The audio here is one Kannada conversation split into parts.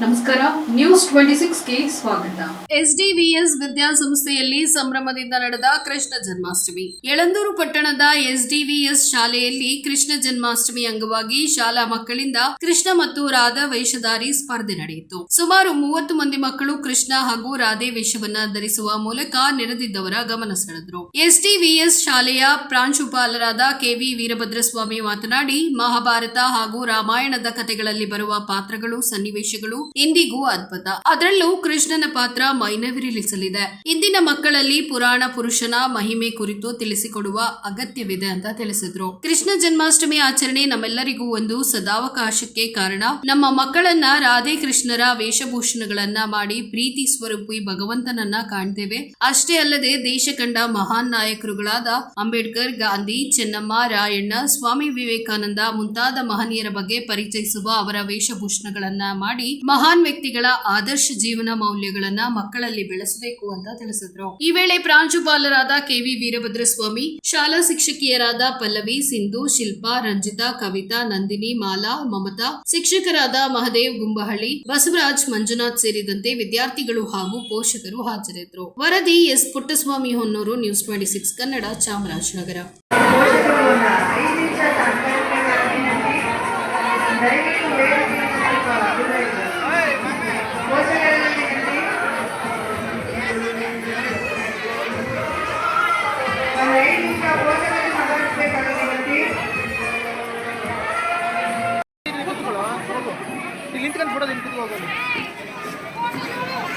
ನಮಸ್ಕಾರ ನ್ಯೂಸ್ ಟ್ವೆಂಟಿ ಸ್ವಾಗತ. ಎಸ್ಡಿವಿಎಸ್ ವಿದ್ಯಾಸಂಸ್ಥೆಯಲ್ಲಿ ಸಂಭ್ರಮದಿಂದ ನಡೆದ ಕೃಷ್ಣ ಜನ್ಮಾಷ್ಟಮಿ. ಯಳಂದೂರು ಪಟ್ಟಣದ ಎಸ್ಡಿವಿಎಸ್ ಶಾಲೆಯಲ್ಲಿ ಕೃಷ್ಣ ಜನ್ಮಾಷ್ಟಮಿ ಅಂಗವಾಗಿ ಶಾಲಾ ಮಕ್ಕಳಿಂದ ಕೃಷ್ಣ ಮತ್ತು ರಾಧಾ ವೇಷಧಾರಿ ಸ್ಪರ್ಧೆ ನಡೆಯಿತು. ಸುಮಾರು ಮೂವತ್ತು ಮಂದಿ ಮಕ್ಕಳು ಕೃಷ್ಣ ಹಾಗೂ ರಾಧೆ ವೇಷವನ್ನ ಧರಿಸುವ ಮೂಲಕ ನೆರೆದಿದ್ದವರ ಗಮನ ಸೆಳೆದರು. ಎಸ್ಡಿವಿಎಸ್ ಶಾಲೆಯ ಪ್ರಾಂಶುಪಾಲರಾದ ಕೆವಿ ವೀರಭದ್ರಸ್ವಾಮಿ ಮಾತನಾಡಿ, ಮಹಾಭಾರತ ಹಾಗೂ ರಾಮಾಯಣದ ಕಥೆಗಳಲ್ಲಿ ಬರುವ ಪಾತ್ರಗಳು, ಸನ್ನಿವೇಶಗಳು ಇಂದಿಗೂ ಅದ್ಭುತ. ಅದರಲ್ಲೂ ಕೃಷ್ಣನ ಪಾತ್ರ ಮೈನವಿರಿಲಿಸಲಿದೆ. ಇಂದಿನ ಮಕ್ಕಳಲ್ಲಿ ಪುರಾಣ ಪುರುಷನ ಮಹಿಮೆ ಕುರಿತು ತಿಳಿಸಿಕೊಡುವ ಅಗತ್ಯವಿದೆ ಅಂತ ತಿಳಿಸಿದ್ರು. ಕೃಷ್ಣ ಜನ್ಮಾಷ್ಟಮಿ ಆಚರಣೆ ನಮ್ಮೆಲ್ಲರಿಗೂ ಒಂದು ಸದಾವಕಾಶಕ್ಕೆ ಕಾರಣ. ನಮ್ಮ ಮಕ್ಕಳನ್ನ ರಾಧೆ ಕೃಷ್ಣರ ವೇಷಭೂಷಣಗಳನ್ನ ಮಾಡಿ ಪ್ರೀತಿ ಸ್ವರೂಪಿ ಭಗವಂತನನ್ನ ಕಾಣ್ತೇವೆ. ಅಷ್ಟೇ ಅಲ್ಲದೆ ದೇಶ ಕಂಡ ಮಹಾನ್ ನಾಯಕರುಗಳಾದ ಅಂಬೇಡ್ಕರ್, ಗಾಂಧಿ, ಚೆನ್ನಮ್ಮ, ರಾಯಣ್ಣ, ಸ್ವಾಮಿ ವಿವೇಕಾನಂದ ಮುಂತಾದ ಮಹನೀಯರ ಬಗ್ಗೆ ಪರಿಚಯಿಸುವ ಅವರ ವೇಷಭೂಷಣಗಳನ್ನ ಮಾಡಿ ಮಹಾನ್ ವ್ಯಕ್ತಿಗಳ ಆದರ್ಶ ಜೀವನ ಮೌಲ್ಯಗಳನ್ನ ಮಕ್ಕಳಲ್ಲಿ ಬೆಳೆಸಬೇಕು ಅಂತ ತಿಳಿಸಿದ್ರು. ಈ ವೇಳೆ ಪ್ರಾಂಶುಪಾಲರಾದ ಕೆವಿ ವೀರಭದ್ರಸ್ವಾಮಿ, ಶಾಲಾ ಶಿಕ್ಷಕಿಯರಾದ ಪಲ್ಲವಿ, ಸಿಂಧು, ಶಿಲ್ಪಾ, ರಂಜಿತಾ, ಕವಿತಾ, ನಂದಿನಿ, ಮಾಲಾ, ಮಮತಾ, ಶಿಕ್ಷಕರಾದ ಮಹದೇವ್ ಗುಂಬಹಳ್ಳಿ, ಬಸವರಾಜ್ ಮಂಜುನಾಥ್ ಸೇರಿದಂತೆ ವಿದ್ಯಾರ್ಥಿಗಳು ಹಾಗೂ ಪೋಷಕರು ಹಾಜರಿದ್ದರು. ವರದಿ S Puttaswamy Honnur, news twenty six, Kannada Chamarajanagar.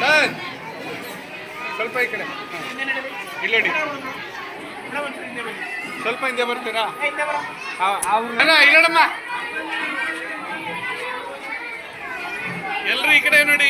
Sir ಸ್ವಲ್ಪ ಈ ಕಡೆ. ಇಲ್ಲ ನೋಡಿ ಸ್ವಲ್ಪ ಹಿಂದೆ ಬರ್ತೀರಾ? ಇಲ್ಲಡಮ್ಮ. ಎಲ್ಲರೂ ಈ ಕಡೆ ನೋಡಿ.